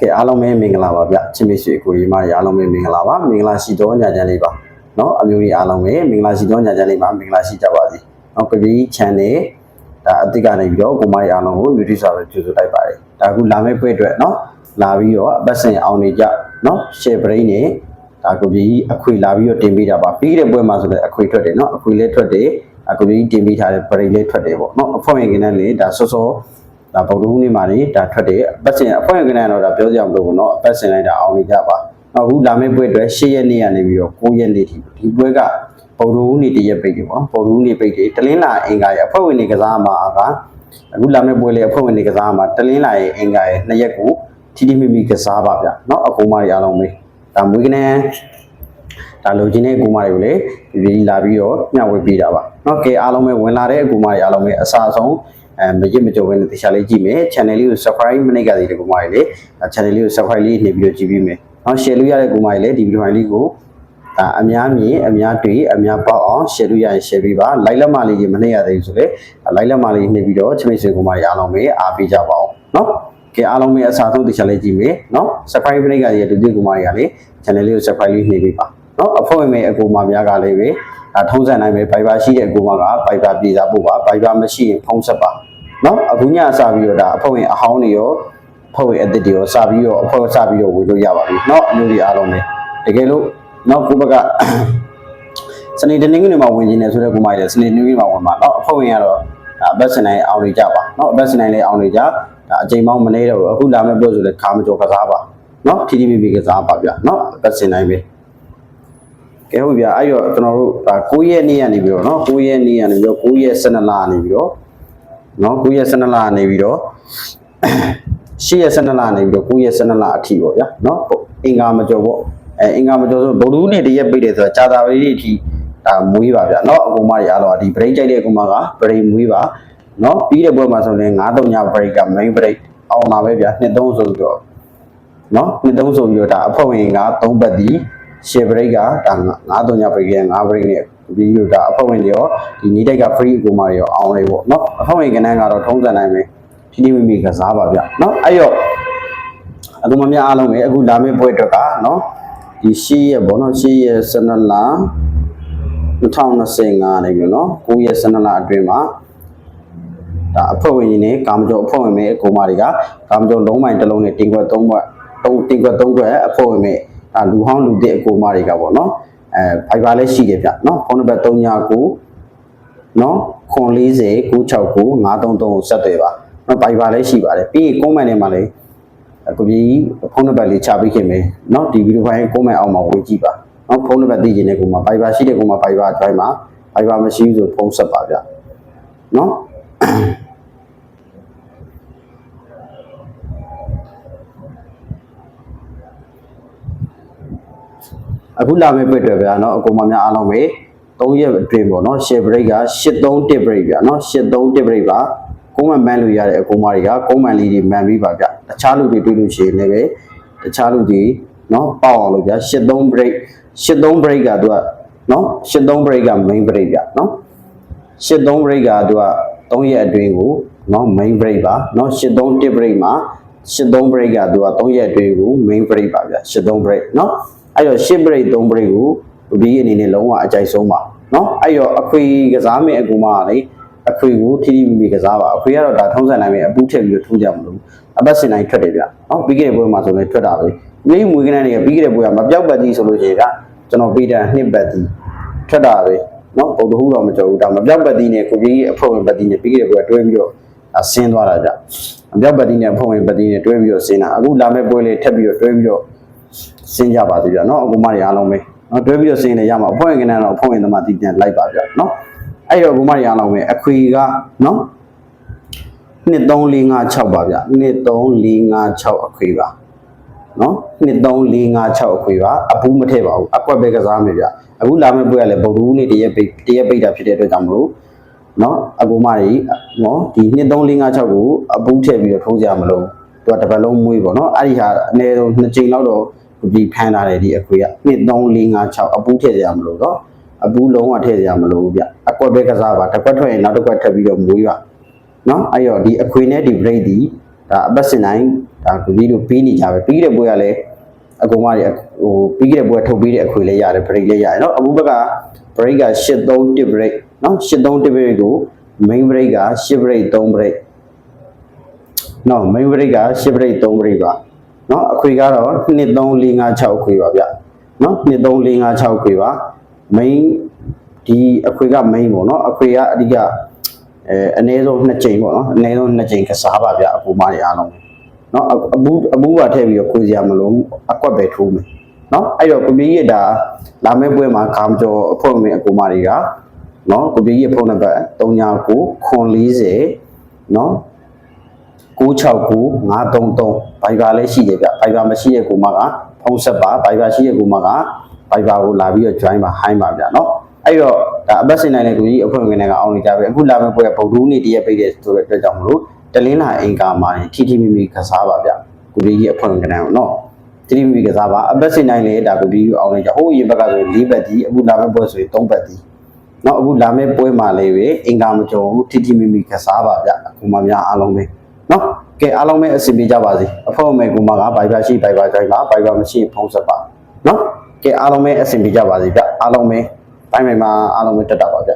ကဲအားလုံးပဲမင်္ဂလာပါဗျချစ်မိတ်ဆွေကိုရီမတွေအားလုံးပဲမင်္ဂလာပါမင်္ဂလာရှိသောညချမ်းလေးပါเนาะအမျိုးကြီးအားလုံးပဲမင်္ဂလာရှိသောညချမ်းလေးပါမင်္ဂလာရှိကြပါစေเนาะကပီး channel ဒါအတိတ်ကနေပြီးတော့ကိုမတွေအားလုံးကို YouTube စာပဲကြိုဆိုတိုက်ပါတယ်ဒါအခုလာမယ့်ပွဲအတွက်เนาะလာပြီးတော့အပတ်စဉ်အောင်နေကြเนาะ share brain နဲ့ဒါကိုကြီးအခွေလာပြီးတော့တင်ပေးတာပါပြီးတဲ့ပွဲမှာဆိုလည်းအခွေထွက်တယ်เนาะအခွေလေးထွက်တယ်အကိုကြီးတင်ပေးထားတဲ့ brain လေးထွက်တယ်ပေါ့เนาะအဖွင့်ရင်ကနေလေဒါစောစော ဒါဗုဒ္ဓဟူးနေ့မှာနေဒါထွက်တယ်အပတ်စဉ်အဖွဲ့ကနေတော့ဒါပြောကြအောင်လို့ပေါ့နော်အပတ်စဉ်လိုက်တာအောင်နေကြပါနောက်အခုလာမယ့်ပွဲအတွက်၈ရက်နေ့ကနေပြီးတော့9ရက်နေ့ထိဒီပွဲကဗုဒ္ဓဟူးနေ့တရက်ပိတ်တယ်ပေါ့ဗုဒ္ဓဟူးနေ့ပိတ်တယ်တလင်းလာအင်္ဂါရဲ့အဖွဲ့ဝင်တွေကစားမှာကအခုလာမယ့်ပွဲလေအဖွဲ့ဝင်တွေကစားမှာတလင်းလာရဲ့အင်္ဂါရဲ့နှစ်ရက်ကိုထိထိမိမိကစားပါဗျเนาะအကူမတွေအားလုံးပဲဒါမွေးကနေဒါလိုချင်တဲ့ကူမတွေကိုလည်းဒီလာပြီးတော့မျှဝေပေးတာပါเนาะကဲအားလုံးပဲဝင်လာတဲ့အကူမတွေအားလုံးပဲအစားဆုံးအဲ မရစ်မကြော်ဘဲနဲ့တခြားလေးကြည့်မယ် channel လေးကို subscribe မနစ်ကသေးတယ်ကိုမကြီးလေ channel လေးကို subscribe လေးနေပြီးတော့ကြည့်ပြီးမယ်နောက် share လုပ်ရတဲ့ကိုမကြီးလေဒီဗီဒီယိုလေးကိုဒါအများမြင်အများတွေ့အများပေါက်အောင် share လုပ်ရရင် share ပေးပါ like လက်မလေးကြီးမနစ်ရသေးဘူးဆိုလေ like လက်မလေးနှိပ်ပြီးတော့ချမိတ်ဆွေကိုမကြီးအားလုံးပဲအားပေးကြပါအောင်နော်ကဲအားလုံးပဲအစားဆုံးတခြားလေးကြည့်မယ်နော် subscribe လေးကရတူတူကိုမကြီးကလေ channel လေးကို subscribe လေးနှိပ်ပေးပါနော်အဖွဲ့ဝင်မဲ့အကူမများကလည်းပဲဒါထုံးစံနိုင်ပဲ Viber ရှိတဲ့အကူမက Viber ပြည်စားဖို့ပါ Viber မရှိရင်ဖုန်းဆက်ပါ နော်အခုညစပြီးတော့ဒါအဖွဲ့ဝင်အဟောင်းတွေရောအဖွဲ့ဝင်အသစ်တွေရောစပြီးတော့အဖွဲ့စပြီးတော့ဝေလို့ရပါပြီနော်အမျိုးတွေအားလုံးပဲတကယ်လို့နော်ကိုဘကစနေတနင်္ဂနွေမှာဝင်ကျင်တယ်ဆိုတဲ့ကိုမကြီးလည်းစနေတနင်္ဂနွေမှာဝင်ပါနော်အဖွဲ့ဝင်ကတော့ဒါဘက်စနိုင်အောင်နေကြပါနော်ဘက်စနိုင်လည်းအောင်နေကြဒါအချိန်ပေါင်းမနေတော့ဘူးအခုလာမဲ့ပွဲဆိုလည်းခါမကျော်ကစားပါနော် TTPP ကစားပါဗျာနော်ဘက်စနိုင်ပဲကဲဟုတ်ဗျာအဲ့တော့ကျွန်တော်တို့ဒါ9ရက်နေ့ကနေပြီးတော့နော်9ရက်နေ့ကနေပြီးတော့9ရက်12လနေပြီးတော့ နော်9ရက်12လနေပြီးတော့10ရက်12လနေပြီးတော့9ရက်12လအထိပေါ့ဗျာနော်အင်္ဂါမကျော်ပေါ့အဲအင်္ဂါမကျော်ဆိုဗုဒ္ဓဦးနေ့တရက်ပိတ်တယ်ဆိုတော့ကြာတာပတိအထိဒါမွေးပါဗျာနော်အကုန်မတွေအားလုံးဒီ break ကြိုက်တဲ့အကုန်မက break မွေးပါနော်ပြီးတဲ့ဘွဲမှာဆိုရင်9-3ည break က main break အောင်လာပဲဗျာ2-3ဆိုပြီးတော့နော်2-3ဆိုပြီးတော့ဒါအဖွဲ့ဝင်က3ဘက်ဒီ share break ကဒါ9-3ည break ရဲ့9 break နဲ့ ဒီလိုဒါအဖွဲ့ဝင်တွေရောဒီနေ့တိုက်က free ကိုမာတွေရောအောင်လေပေါ့နော်အဖွဲ့ဝင်ကဏ္ဍကတော့ထုံးစံနိုင်မယ်ဖြည်းဖြည်းမိမိကစားပါဗျနော်အဲ့တော့အခုမများအားလုံးပဲအခုလာမယ့်ပွဲအတွက်ကနော်ဒီရှေ့ရက်ပေါ့နော်ရှေ့ရက်12လ2025နေပြီနော်9ရက်12လအတွင်းမှာဒါအဖွဲ့ဝင်ကြီးနဲ့ကာမကျော်အဖွဲ့ဝင်မဲ့အကူမာတွေကကာမကျော်လုံးမိုင်တစ်လုံးနဲ့တင်ခွက်3ဘွက်တုံးတင်ခွက်3ခွက်အဖွဲ့ဝင်မဲ့ဒါလူဟောင်းလူတဲ့အကူမာတွေကပေါ့နော် အဲဖိုင်ဘာလည်းရှိတယ်ဗျနော်ဖုန်းနံပါတ်39နော်ခွန်40 969 533ကိုဆက်သွယ်ပါနော်ဖိုင်ဘာလည်းရှိပါတယ်ပြီးရင် comment ထဲမှာလည်းအခုကြီးဖုန်းနံပါတ်လေးချပေးခင်မယ်နော်ဒီဗီဒီယိုဖိုင် comment အောက်မှာဝင်ကြည့်ပါနော်ဖုန်းနံပါတ်သိချင်တဲ့ကူမှာဖိုင်ဘာရှိတဲ့ကူမှာဖိုင်ဘာ join မှာဖိုင်ဘာမရှိဘူးဆိုဖုန်းဆက်ပါဗျနော် အခုလာမယ့်ပတ်တွေဗျာနော်အကုန်မများအားလုံးပဲ3ရက်အတွင်းပေါ့နော် share break က83 tip break ဗျာနော်83 tip break ပါကုန်းမှန်မှန်လို့ရတဲ့အကုန်းမတွေကကုန်းမှန်လေးတွေမှန်ပြီးပါဗျတခြားလူတွေတွေးလို့ရှိရင်လည်းပဲတခြားလူတွေနော်ပေါအောင်လို့ဗျာ83 break 83 break ကသူကနော်83 break က main break ဗျာနော်83 break ကသူက3ရက်အတွင်းကိုနော် main break ပါနော်83 tip break မှာ83 break ကသူက3ရက်အတွင်းကို main break ပါဗျာ83 break နော် အဲ့တော့ရှစ် break သုံး break ကိုဒီအနေနဲ့လုံးဝအကြိုက်ဆုံးပါနော်အဲ့တော့အခွေကစားမယ်အကူမလေအခွေကိုထီထီမီမီကစားပါအခွေကတော့ဒါထုံးစံနိုင်မယ်အပူးထည့်ပြီးထိုးကြမလို့အပတ်စင်တိုင်းထွက်တယ်ဗျနော်ပြီးခဲ့တဲ့ပွဲမှာဆိုလည်းထွက်တာပဲမိမွေကနန်းတွေကပြီးခဲ့တဲ့ပွဲကမပြောက်ပတ်ကြီးဆိုလို့ရှိရင်ကကျွန်တော်ပေးတာနှစ်ပတ်ကြီးထွက်တာပဲနော်ပုံတဟူတော့မကြောက်ဘူးဒါမပြောက်ပတ်ကြီးနဲ့ကိုကြီးအဖော်ဝင်ပတ်ကြီးနဲ့ပြီးခဲ့တဲ့ပွဲကတွဲပြီးတော့ဆင်းသွားတာကြမပြောက်ပတ်ကြီးနဲ့အဖော်ဝင်ပတ်ကြီးနဲ့တွဲပြီးတော့ဆင်းတာအခုလာမယ့်ပွဲလေးထပ်ပြီးတော့တွဲပြီးတော့ စင်းကြပါသေးတယ်နော်အကူမတွေအားလုံးပဲနော်တွဲပြီးတော့စင်းနေရမှာအဖွဲ့ဝင်ကနေတော့အဖွဲ့ဝင်သမားတည်ပြန်လိုက်ပါပြနော်အဲ့တော့အကူမတွေအားလုံးပဲအခွေကနော်1 3 4 5 6ပါဗျ1 3 4 5 6အခွေပါနော်1 3 4 5 6အခွေပါအပူးမထည့်ပါဘူးအကွက်ပဲကစားမယ်ဗျအခုလာမယ့်ပွဲကလည်းဗုဒ္ဓဦးနေ့တရက်ပိတ်တရက်ပိတ်တာဖြစ်တဲ့အတွက်ကြောင့်မလို့နော်အကူမတွေနော်ဒီ1 3 4 5 6ကိုအပူးထည့်ပြီးတော့ထိုးကြမလို့ သူကတစ်ပတ်လုံးမွေးပေါ့เนาะအဲ့ဒီဟာအနည်းဆုံး2ချိန်လောက်တော့ ဒီဖမ်းလာတယ်ဒီအခွေက1 3 4 5 6အပူးထည့်ကြရမလို့တော့အပူးလုံးဝထည့်ကြရမလို့ဗျအကွက်ပဲကစားပါတစ်ကွက်ထွက်ရင်နောက်တစ်ကွက်ထပ်ပြီးတော့မွေးပါနော်အဲ့တော့ဒီအခွေနဲ့ဒီ break ဒီ ဒါအပတ်စဉ်တိုင်းဒါကိုကြီးတို့ပြီးနေကြပဲပြီးတဲ့ပွဲကလည်းအကောင်မတွေဟိုပြီးတဲ့ပွဲထုတ်ပြီးတဲ့အခွေလေးရတယ် break လေးရတယ်เนาะအခုဘက်က break က83 break เนาะ83 break ကို main break က10 break 3 break နော် main break က10 break 3 break ပါနော်အခွေကတော့2 3 4 5 6အခွေပါဗျနော်2 3 4 5 6အခွေပါ main ဒီအခွေက main ပေါ့နော်အခွေကအဓိကအဲအနည်းဆုံး2ချိန်ပေါ့နော်အနည်းဆုံး2ချိန်ကစားပါဗျအပူမတွေအားလုံးနော်အအပူအပူပါထည့်ပြီးတော့ခွေစရာမလိုဘူးအကွက်ပဲထိုးမယ်နော်အဲ့တော့ကိုကြီးရတာလာမယ့်ပွဲမှာကာမကျော်အဖွဲ့ဝင်အကူမတွေကနော်ကိုကြီးရဖုန်းနံပါတ်39ခွန်40နော် 969 933 Viber လည်းရှိတယ်ဗျ Viber မရှိတဲ့ကိုမကဖုန်းဆက်ပါ Viber ရှိတဲ့ကိုမက Viber ကိုလာပြီးတော့ join ပါ high ပါဗျနော်အဲ့တော့ဒါအပတ်စဉ်နိုင်တဲ့ကိုကြီးအဖွဲ့ဝင်တွေကအောင်းနေကြပြီအခုလာမယ့်ပွဲကဗုဒ္ဓဦးနေ့တရက်ပိတ်တဲ့ဆိုတဲ့အတွက်ကြောင့်မလို့တလင်းလာအင်ကာမှာထီထီမီမီကစားပါဗျကိုကြီးအဖွဲ့ဝင်ကနေအောင်နော်ထီထီမီမီကစားပါအပတ်စဉ်နိုင်လေဒါကိုကြီးအောင်းနေကြဟိုးအရင်ဘက်ကဆိုရင်၄ဘက်ဒီအခုလာမယ့်ပွဲဆိုရင်၃ဘက်ဒီနော်အခုလာမယ့်ပွဲမှာလေးပဲအင်ကာမကျော်ဘူးထီထီမီမီကစားပါဗျအခုမှများအားလုံးပဲ နော်ကဲအားလုံးပဲအဆင်ပြေကြပါစေအဖို့မဲ့ကူမကဘိုင်ဘာရှိဘိုင်ဘာကြိုင်ပါဘိုင်ဘာမရှိဖုံးဆက်ပါနော်ကဲအားလုံးပဲအဆင်ပြေကြပါစေဗျအားလုံးပဲဘိုင်မိုင်မှာအားလုံးပဲတက်တာပါဗျ